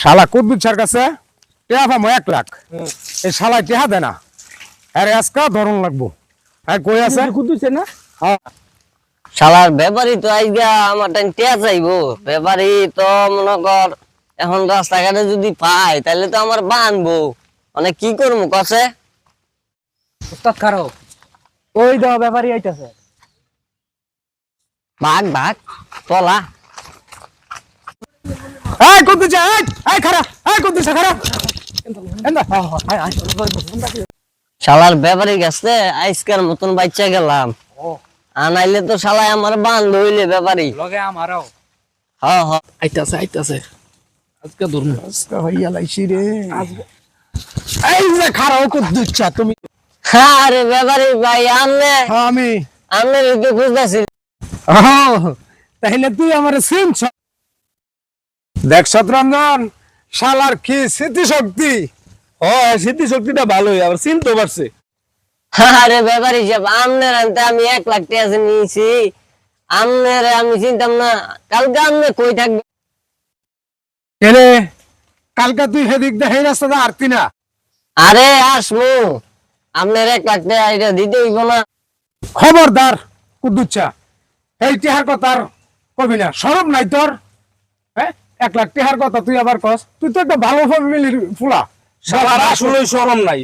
শালা কুদ্দুচ্ছার কাছে টেহা পাবো এক লাখ। এই শালা টেহা দেয় না। আরে আজকা ধরন লাগবো। হ্যাঁ কই আছে? কুদ্দুছে না হ্যাঁ। শালার ব্যাপারী তো আইগা আমার টাইম টেয়া চাইব। ব্যাপারী তো মনে কর এখন রাস্তাঘাটে যদি পাই তাহলে তো আমার বানবো। মানে কি করব কসে? উস্তাদ খারো। ওই দাও ব্যাপারী আইতাছে। ভাগ ভাগ। তলা। এই কুদ্দুচ্ছা এই এই খারা এই কুদ্দুচ্ছা খারা এন্দা হ্যাঁ হ্যাঁ শালার ব্যাপারী গেছে আইসকার মতন বাচ্চা গেলাম। আনাইলে তো শালাই আমার বান্ধ হইলে ব্যাপারী লগে আমারও। হ হ। আইতাছে আইতাছে। আজকে ধরুন আজকা হইয়া লাইছি রে। এই যে খারা ও কুদ্দুচ্ছা তুমি। আরে ব্যাপারী ভাই আমনে হ্যাঁ আমি। আমনে তো খুঁজতেছি। ও তাহলে তুই আমার চিনছ দেখ সতরঞ্জন শালার কি স্মৃতি শক্তি ও স্মৃতি শক্তিটা ভালোই আবার চিনতে পারছে আরে ব্যাপারী সাহেব আমনের আনতে আমি এক লাখ টাকা নিয়েছি আমনের আমি চিনতাম না কালকে আমনে কই থাকবে? এরে কালকা তুই হেদিক দে হেই রাস্তাটা আরতি না? আরে আসমু আপনার এক লাখ টাকা এটা দিতে হইব না। খবরদার কুদ্দুচ্ছা এই টিহার কথা আর কবি না সরব নাই তোর হ্যাঁ? এক লাখ টিহার কথা তুই আবার কস। তুই তো একটা ভালো ফ্যামিলির ফুলা। শালার আসলে শরম নাই।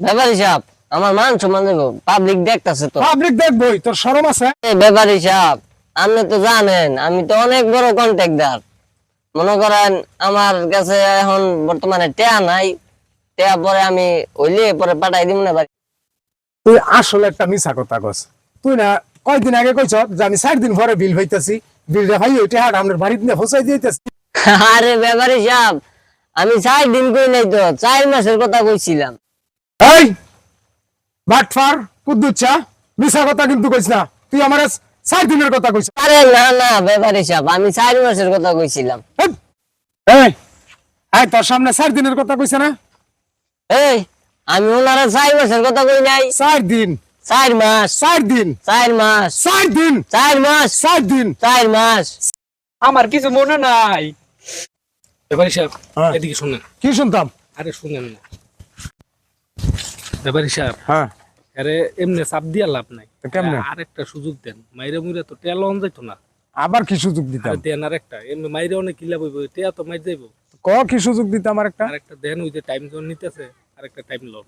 ব্যাপারী আমার মান সম্মান দেবো পাবলিক দেখতেছে তো। পাবলিক দেখবই তোর সরম আছে? এ ব্যাপারী সাহেব আপনি তো জানেন আমি তো অনেক বড় কন্ট্রাক্টর মনে করেন আমার কাছে এখন বর্তমানে টেয়া নাই। টেয়া পরে আমি হইলে পরে পাঠাই দিব না তুই আসলে একটা মিছা কথা কস। তুই না কয়দিন আগে কইছ যে আমি চার দিন পরে বিল হইতাছি। বিলটা ভাই ওইটা হাট বাড়িতে ফসাই দিতেছি। আরে ব্যাপারী সাহেব আমি চার দিন কই নাই তো চার মাসের কথা কইছিলাম। এই বাটফার কুদ্দুচ্ছা মিছা কথা কিন্তু কইছ না। তুই আমার চার দিনের কথা কইছ আরে না না ব্যাপারী সাহেব আমি চার মাসের কথা কইছিলাম। এই, তোর সামনে চার দিনের কথা কইছে না। এই আমি ওনারা চার মাসের কথা কই নাই। চার দিন। চার মাস। চার দিন। চার মাস। চার দিন। চার মাস। চার দিন। চার মাস। আমার কিছু মনে নাই। ব্যাপারী সাহেব হ্যাঁ। এদিকে শুনেন। কি শুনতাম? আরে শুনেন না। ব্যাপারী সাহেব হ্যাঁ। আরে এমনি চাপ দিয়া লাভ নাই। কেমনে? আরেকটা সুযোগ দেন। মাইরে মুইরে তো টেয়া লন যাইতো না। আবার কি সুযোগ দিতাম? আরে দেন আরেকটা। এমনি মাইরে অনেক কিলা বইব টেয়া তো মাইর যাইব। ক কি সুযোগ দিতাম আর একটা আরেকটা দেন ওই যে টাইম জোন নিতেছে আরেকটা টাইম লন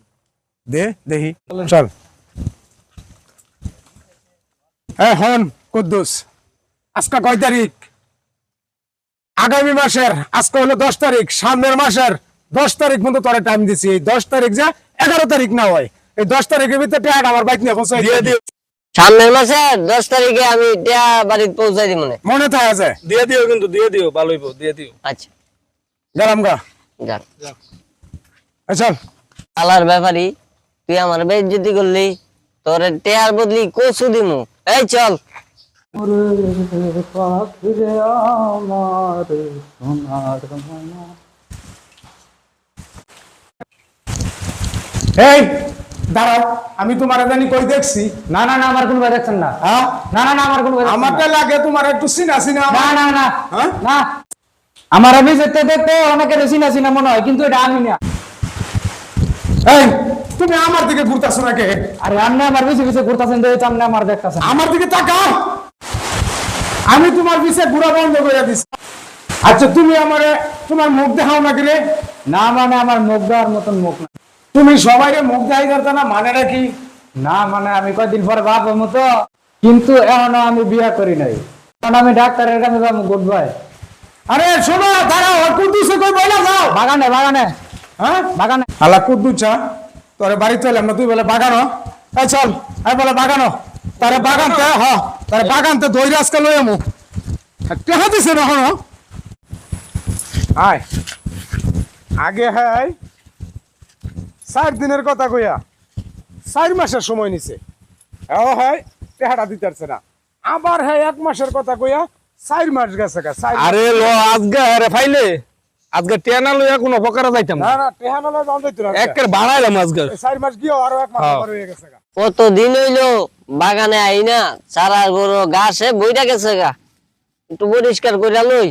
দে দেখি চল। হ্যাঁ হন কুদ্দুস। আজকে কয় তারিখ? আগামী মাসের আজকে হলো দশ তারিখ সামনের মাসের দশ তারিখ মতো তোরা টাইম দিছি। এই দশ তারিখ যা এগারো তারিখ না হয়। এই দশ তারিখের ভিতরে টাকা আমার বাইক নিয়ে পৌঁছাই দিয়ে দিও। সামনের মাসে দশ তারিখে আমি টিয়া বাড়িতে পৌঁছাই দিব মনে। মনে থাকে আছে দিয়ে দিও কিন্তু দিয়ে দিও ভালো হইব দিয়ে দিও। আচ্ছা। গেলাম গা। চল। আলার ব্যাপারী তুই আমার বেজ্জতি করলি তোর টেয়ার বদলি কচু দিমু। এই চল। এই দাঁড়াও আমি তোমার জানি কই দেখছি। না না না আমার কোনো ভয় দেখছেন না। হ্যাঁ? না না না আমার কোনো ভয় দেখছেন লাগে তোমার একটু চিনা চিনা না না না হ্যাঁ? না। আমার আমি যেতে দেখতে অনেকের চিনা চিনা মনে হয় কিন্তু এটা আমি না। এই তুমি আমার দিকে ঘুরতেছো নাকি? আরে আপনি আমার বেশি বেশি ঘুরতেছেন তো আপনি আমার দেখতেছেন। আমার দিকে তাকাও। আমি তোমার পিছে ঘুরা বন্ধ করে দিছি। আচ্ছা তুমি আমারে তোমার মুখ দেখাও নাকি রে? না মানে আমার মুখ দেওয়ার মতন মুখ না তুমি সবাইকে মুখ দেখাই করতে না মানে নাকি না মানে আমি কয়দিন পরে বাপ মতো কিন্তু এখনও আমি বিয়ে করি নাই। এখন আমি ডাক্তারের কাছে যাব গুড বাই। আরে শোনো দাঁড়াও কুদ্দুসে কই বইলা যাও? বাগানে বাগানে। হ্যাঁ? বাগানে। আলা কুদ্দুচা তোরে বাড়ি চলাম না তুই বলে বাগানো এই চল এই বলে বাগানো তারে বাগানতে হ তারে বাগানতে দই আজকে লই আমু। কেহা দিছে না হনো আয়। আগে হ্যাঁ চার দিনের কথা কইয়া চার মাসের সময় নিছে। ও হ্যাঁ টেহাটা দিতে পারছে না। আবার হ্যাঁ এক মাসের কথা কইয়া চার মাস গেছে। আরে লো আজকে আরে ফাইলে। আজকে টেনা লইয়া কোন অপকার যাইতাম না। না টেনা লইয়া যাওয়া যাইতো না একবার বাড়াইলাম আজকে। চার মাস গিয়ে আরও এক মাস হ্যাঁ। পার হয়ে গেছে কত দিন হইল বাগানে আই না চারা গরু গাছে বইটা গেছে গা। একটু পরিষ্কার কইরা লই।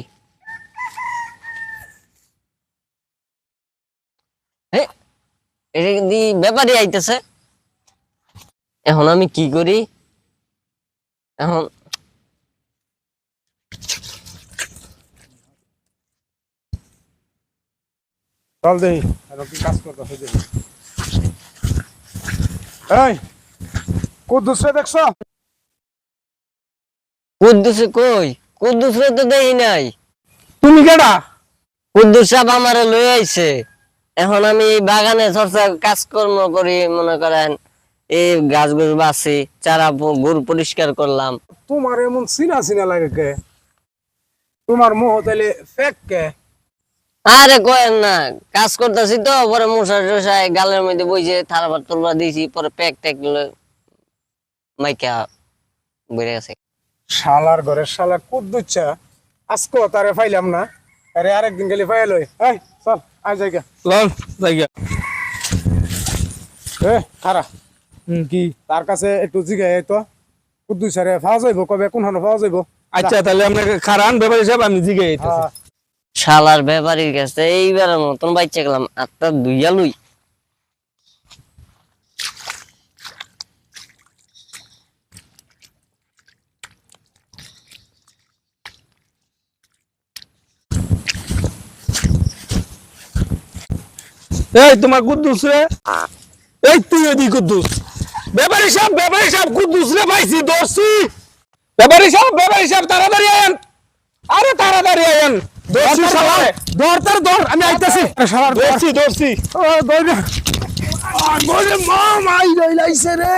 দি ব্যাপারই আইতেছে? এখন আমি কি করি? এখন চল দেই আর কি কাজ দেখি। এই দেখছ? কুদ্দুসে কই? কুদ্দুসরে তো দেখি নাই। তুমি কেডা? কুদ্দুস সাহেব আমারে লই আইছে। এখন আমি বাগানে চর্চা কাজকর্ম করি মনে করেন এই গাছ গুছ বাছি চারা গুড় পরিষ্কার করলাম। তোমার এমন চিনা চিনা লাগে কে? তোমার মোহ তাইলে ফেক কে? আরে কয়েন না কাজ করতেছি তো পরে মশা টশাই গালের মধ্যে বইছে থারবার তুলবার দিয়েছি পরে প্যাক ট্যাক মাইকা বেড়ে গেছে। শালার ঘরের শালা কুদ্দুচ্ছা আজকে তারে ফাইলাম না আরে আরেকদিন গেলে ফাইল হই এই চল আয় জায়গা। লন জায়গা। এ খারা কি তার কাছে একটু জিগাই তো। কুদ্দুস রে পাওয়া যাইব কবে কোন হানো পাওয়া যাইব? আচ্ছা তাহলে আপনাকে খারান ব্যাপার হিসাব আমি জিগে হ্যাঁ, শালার ব্যাপারীর কাছে এইবারের মতন বাচ্চা গেলাম, আত্মা দুইয়া লুই। এই, তোমার কুদ্দুস রে? এই, তুই এদি কুদ্দুস। ব্যাপারী সাহেব ব্যাপারী সাহেব, কুদ্দুস রে পাইছি, ধরছি। ব্যাপারী সাহেব ব্যাপারী সাহেব, তাড়াতাড়ি আয়েন। আরে, তাড়াতাড়ি আয়েন। ধরছি শালা দর তার দর আমি আইতাছি। শালার দর ধরছি ধরছি ও দর না বলে মা মাই রই লাইছে রে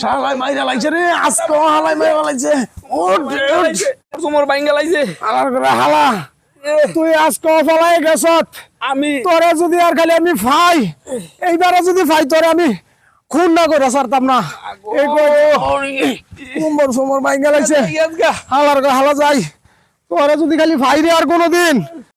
শালাই মাইরা লাইছে রে আজকে হালাই মাইরা লাইছে। ও তোমার বাইঙ্গা লাইছে। হালার করে হালা। তুই আজকে ফলাই গেছত। আমি তোরে যদি আর খালি আমি ফাই এইবারে যদি ফাই তোরে আমি। খুন না করে সারতাম না। এই কুম্বর সুমর বাইঙ্গা ইয়াদগা হালার হালা যাই। তোরা যদি খালি ভাইরে আর কোনোদিন।